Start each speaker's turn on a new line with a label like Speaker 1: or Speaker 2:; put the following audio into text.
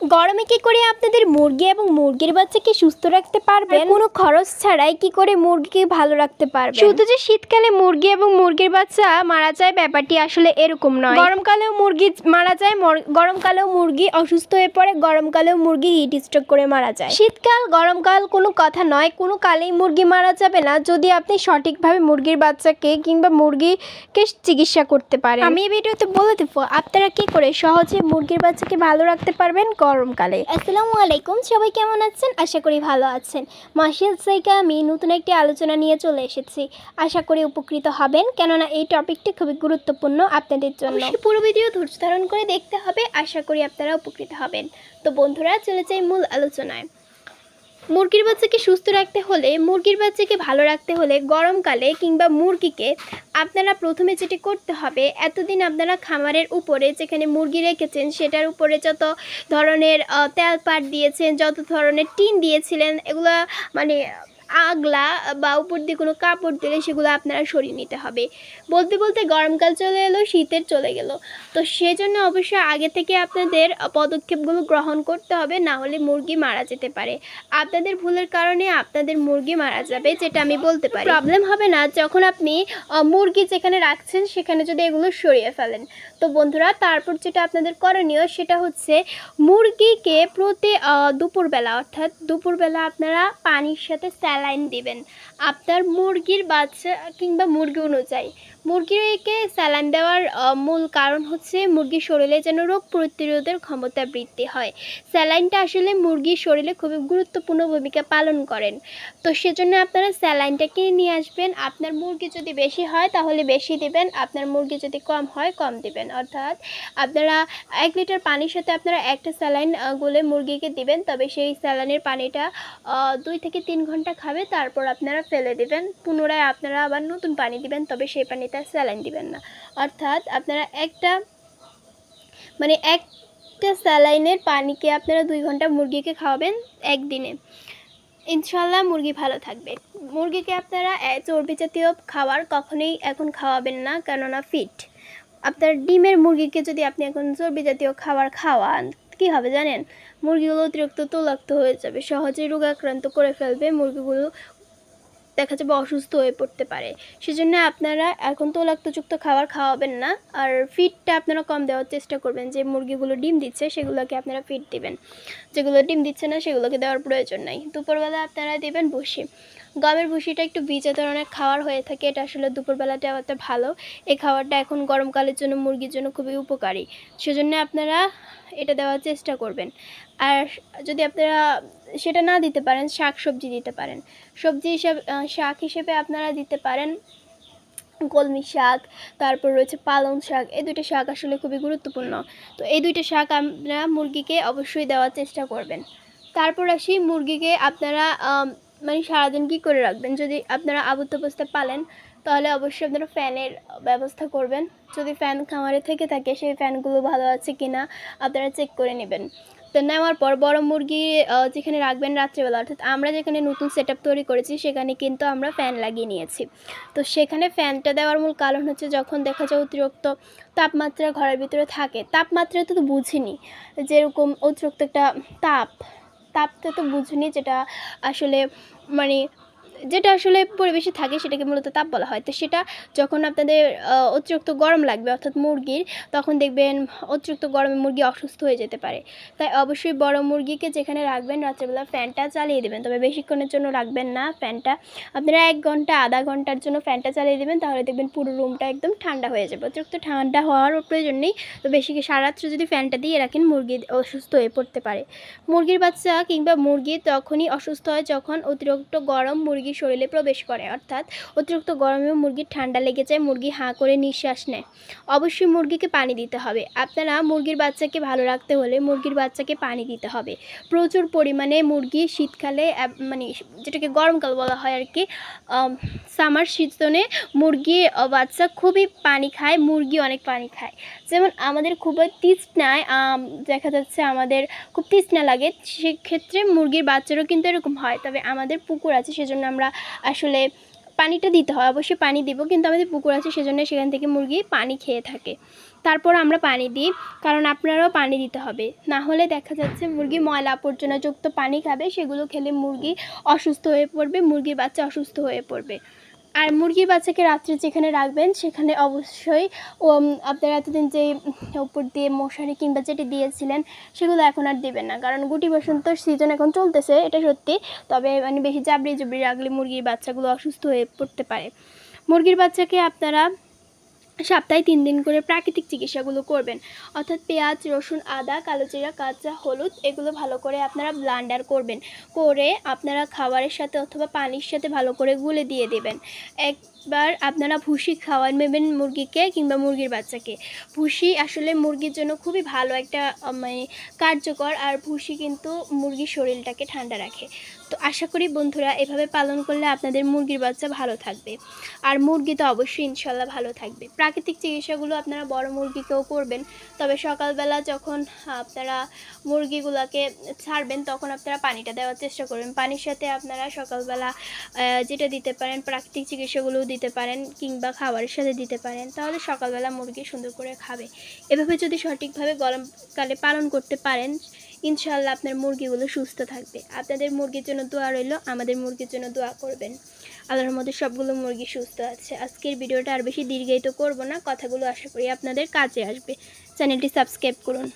Speaker 1: গরমে কি করে আপনাদের মুরগি এবং মুরগির বাচ্চাকে সুস্থ রাখতে পারবেন? কোনো খরচ ছাড়াই কি করে মুরগিকে ভালো রাখতে পারবেন? শুধু যে শীতকালে মুরগি এবং মুরগির বাচ্চা মারা যায় ব্যাপারটি আসলে এরকম নয়। গরমকালেও মুরগি মারা যায় গরমকালেও মুরগি অসুস্থ হয়ে পড়ে গরমকালেও মুরগি হিট স্ট্রোক করে মারা যায়। শীতকাল গরমকাল কোনো কথা নয় কোনো কালেই মুরগি মারা যাবে না যদি আপনি সঠিকভাবে মুরগির বাচ্চাকে কিংবা মুরগিকে চিকিৎসা করতে পারেন। আমি এই ভিডিওতে বলে দেবো আপনারা কি করে সহজে মুরগির বাচ্চাকে ভালো রাখতে পারবেন? গরমকালে। আসসালামু আলাইকুম, সবাই কেমন আছেন? আশা করি ভালো আছেন। মাসিয়াল সাইকে, আমি নতুন একটি আলোচনা নিয়ে চলে এসেছি। আশা করি উপকৃত হবেন, কেননা এই টপিকটি খুবই গুরুত্বপূর্ণ আপনাদের জন্য। পুরো ভিডিও ধৈর্য ধারণ করে দেখতে হবে, আশা করি আপনারা উপকৃত হবেন। তো বন্ধুরা, চলে যাই মূল আলোচনায়। মুরগির বাচ্চাকে সুস্থ রাখতে হলে, মুরগির বাচ্চাকে ভালো রাখতে হলে গরমকালে কিংবা মুরগিকে আপনারা প্রথমে যেটি করতে হবে, এতদিন আপনারা খামারের উপরে যেখানে মুরগি রেখেছেন সেটার উপরে যত ধরনের তেল পাট দিয়েছেন, যত ধরনের টিন দিয়েছিলেন, এগুলো মানে আগলা বা উপর দিয়ে কোনো কাপড় দিলে সেগুলো আপনারা সরিয়ে নিতে হবে। বলতে বলতে গরমকাল চলে এলো, শীতের চলে গেল। তো সেজন্য অবশ্যই আগে থেকে আপনাদের পদক্ষেপগুলো গ্রহণ করতে হবে, না হলে মুরগি মারা যেতে পারে। আপনাদের ভুলের কারণে আপনাদের মুরগি মারা যাবে, যেটা আমি বলতে পারি। প্রবলেম হবে না যখন আপনি মুরগি যেখানে রাখছেন সেখানে যদি এগুলো সরিয়ে ফেলেন। তো বন্ধুরা, তারপর যেটা আপনাদের করণীয় সেটা হচ্ছে মুরগিকে প্রতি দুপুরবেলা অর্থাৎ দুপুরবেলা আপনারা পানির সাথে স্যালাইন দিবেন। আপনার মুরগির বাচ্চা কিংবা মুরগি অনুযায়ী। মুরগিকে স্যালাইন দেওয়ার মূল কারণ হচ্ছে মুরগির শরীরে যেন রোগ প্রতিরোধের ক্ষমতা বৃদ্ধি হয়। স্যালাইনটা আসলে মুরগির শরীরে খুবই গুরুত্বপূর্ণ ভূমিকা পালন করেন। তো সেজন্য আপনারা স্যালাইনটা কিনে নিয়ে আসবেন। আপনার মুরগি যদি বেশি হয় তাহলে বেশি দিবেন, আপনার মুরগি যদি কম হয় কম দিবেন। অর্থাৎ আপনারা এক লিটার পানির সাথে আপনারা একটা স্যালাইন গুলে মুরগিকে দিবেন, তবে সেই স্যালাইনের পানিটা দুই থেকে তিন ঘণ্টা খাবে, তারপর আপনারা ফেলে দিবেন, পুনরায় আপনারা আবার নতুন পানি দিবেন, তবে সেই পানিতে স্যালাইন দিবেন না। অর্থাৎ আপনারা একটা মানে একটা স্যালাইনের পানিকে আপনারা দুই ঘণ্টা মুরগিকে খাওয়াবেন একদিনে। ইনশাল্লাহ মুরগি ভালো থাকবে। মুরগিকে আপনারা চর্বি জাতীয় খাবার কখনোই এখন খাওয়াবেন না, কেননা ফিট আপনার ডিমের মুরগিকে যদি আপনি এখন চর্বি জাতীয় খাবার খাওয়ান, কী হবে জানেন? মুরগিগুলো অতিরিক্ত তৈলাক্ত হয়ে যাবে সহজেই রোগাক্রান্ত করে ফেলবে, মুরগিগুলো দেখা যাবে অসুস্থ হয়ে পড়তে পারে। সেজন্য আপনারা এখন তো তৈলাক্তযুক্ত খাবার খাওয়াবেন না। আর ফিডটা আপনারা কম দেওয়ার চেষ্টা করবেন। যে মুরগিগুলো ডিম দিচ্ছে, সেগুলোকে আপনারা ফিড দিবেন। যেগুলো ডিম দিচ্ছে না, সেগুলোকে দেওয়ার প্রয়োজন নাই। দুপুরবেলা আপনারা দেবেন ভুসি গমের ভুসিটা একটু ভিজে ধরনের খাওয়ার হয়ে থাকে, এটা আসলে দুপুরবেলা দেওয়াতে ভালো। এই খাবারটা এখন গরমকালের জন্য মুরগির জন্য খুবই উপকারী। সেজন্য আপনারা এটা দেওয়ার চেষ্টা করবেন। আর যদি আপনারা সেটা না দিতে পারেন, শাক সবজি দিতে পারেন। সবজি হিসাবে শাক হিসেবে আপনারা দিতে পারেন কলমি শাক, তারপর রয়েছে পালং শাক, এই দুইটা শাক আসলে খুবই গুরুত্বপূর্ণ। তো এই দুইটা শাক আপনারা মুরগিকে অবশ্যই দেওয়ার চেষ্টা করবেন। তারপর আসি মুরগিকে আপনারা মানে সারাদিন কী করে রাখবেন? যদি আপনারা আবদ্ধ অবস্থায় পালেন, তাহলে অবশ্যই আপনারা ফ্যানের ব্যবস্থা করবেন। যদি ফ্যান খামারে থেকে থাকে, সেই ফ্যানগুলো ভালো আছে কি না আপনারা চেক করে নেবেন। তো নেওয়ার পর বড় মুরগি যেখানে রাখবেন রাত্রেবেলা, অর্থাৎ আমরা যেখানে নতুন সেট তৈরি করেছি, সেখানে কিন্তু আমরা ফ্যান লাগিয়ে নিয়েছি। তো সেখানে ফ্যানটা দেওয়ার মূল কারণ হচ্ছে যখন দেখা যায় অতিরিক্ত তাপমাত্রা ঘরের ভিতরে থাকে, তাপমাত্রা তো তো বুঝিনি যেরকম অতিরিক্ত একটা তাপ তাপটা তো বুঝিনি যেটা আসলে মানে যেটা আসলে পরিবেশে থাকে সেটাকে মূলত তাপ বলা হয়। তো সেটা যখন আপনাদের অতিরিক্ত গরম লাগবে, অর্থাৎ মুরগির, তখন দেখবেন অতিরিক্ত গরমে মুরগি অসুস্থ হয়ে যেতে পারে। তাই অবশ্যই বড় মুরগিকে যেখানে রাখবেন রাত্রেবেলা ফ্যানটা চালিয়ে দেবেন। তবে বেশিক্ষণের জন্য রাখবেন না ফ্যানটা। আপনারা এক ঘণ্টা, আধা ঘণ্টার জন্য ফ্যানটা চালিয়ে দেবেন, তাহলে দেখবেন পুরো রুমটা একদম ঠান্ডা হয়ে যাবে। অতিরিক্ত ঠান্ডা হওয়ার প্রয়োজন নেই। তো বেশি সারা রাত্রে যদি ফ্যানটা দিয়ে রাখেন, মুরগি অসুস্থ হয়ে পড়তে পারে। মুরগির বাচ্চা কিংবা মুরগি তখনই অসুস্থ হয় যখন অতিরিক্ত গরম মুরগির শরীরে প্রবেশ করে, অর্থাৎ অতিরিক্ত গরমে মুরগির ঠান্ডা লেগে যায়, মুরগি হাঁ করে নিঃশ্বাস নেয়। অবশ্যই মুরগিকে পানি দিতে হবে। আপনারা মুরগির বাচ্চাকে ভালো রাখতে হলে মুরগির বাচ্চাকে পানি দিতে হবে। প্রচুর পরিমাণে মুরগি শীতকালে মানে যেটাকে গরমকাল বলা হয় আর কি সামার সিজনে মুরগি বাচ্চা খুবই পানি খায়, মুরগি অনেক পানি খায়। যেমন আমাদের খুবই তৃষ্ণায় দেখা যাচ্ছে আমাদের খুব তৃষ্ণা লাগে, সেক্ষেত্রে মুরগির বাচ্চারও কিন্তু এরকম হয়। তবে আমাদের পুকুর আছে, সেজন্য আমরা আসলে পানিটা দিতে হয়। অবশ্যই পানি দিব, কিন্তু আমাদের পুকুর আছে, সেজন্য সেখান থেকে মুরগি পানি খেয়ে থাকে। তারপর আমরা পানি দিই, কারণ আপনারাও পানি দিতে হবে। না হলে দেখা যাচ্ছে মুরগি ময়লা আবর্জনাযুক্ত পানি খাবে, সেগুলো খেলে মুরগি অসুস্থ হয়ে পড়বে, মুরগির বাচ্চা অসুস্থ হয়ে পড়বে। আর মুরগির বাচ্চাকে রাত্রে যেখানে রাখবেন, সেখানে অবশ্যই আপনারা এতদিন যে উপর দিয়ে মশারি কিংবা যেটি দিয়েছিলেন, সেগুলো এখন আর দেবেন না। কারণ গুটি বসন্ত সিজন এখন চলতেছে, এটা সত্যি। তবে মানে বেশি জাবড়ি জুবড়ি রাখলে মুরগির বাচ্চাগুলো অসুস্থ হয়ে পড়তে পারে। মুরগির বাচ্চাকে আপনারা সপ্তাহে তিন দিন করে প্রাকৃতিক চিকিৎসাগুলো করবেন। অর্থাৎ পেঁয়াজ, রসুন, আদা, কালো জিরা, কাঁচা হলুদ, এগুলো ভালো করে আপনারা ব্লান্ডার করবেন। করে আপনারা খাবারের সাথে অথবা পানির সাথে ভালো করে গুলে দিয়ে দেবেন। একবার আপনারা ভুসি খাওয়ান নেবেন মুরগিকে কিংবা মুরগির বাচ্চাকে। ভুসি আসলে মুরগির জন্য খুবই ভালো একটা মানে কার্যকর আর ভুসি কিন্তু মুরগির শরীরটাকে ঠান্ডা রাখে। তো আশা করি বন্ধুরা এভাবে পালন করলে আপনাদের মুরগির বাচ্চা ভালো থাকবে। আর মুরগি তো অবশ্যই ইনশাল্লাহ ভালো থাকবে। প্রাকৃতিক চিকিৎসাগুলো আপনারা বড় মুরগিকেও করবেন, তবে সকালবেলা যখন আপনারা মুরগিগুলোকে ছাড়বেন, তখন আপনারা পানিটা দেওয়ার চেষ্টা করবেন। পানির সাথে আপনারা সকালবেলা যেটা দিতে পারেন, প্রাকৃতিক চিকিৎসাগুলোও দিতে পারেন কিংবা খাবারের সাথে দিতে পারেন, তাহলে সকালবেলা মুরগি সুন্দর করে খাবে। এভাবে যদি সঠিকভাবে গরমকালে পালন করতে পারেন ইনশাল্লাহ আপনার মুরগিগুলো সুস্থ থাকবে। আপনাদের মুরগির জন্য দোয়া রইল, আমাদের মুরগির জন্য দোয়া করবেন। আল্লাহর মধ্যে সবগুলো মুরগি সুস্থ আছে। আজকের ভিডিওটা আর বেশি দীর্ঘায়িত করব না, কথাগুলো আশা করি আপনাদের কাজে আসবে। চ্যানেলটি সাবস্ক্রাইব করুন।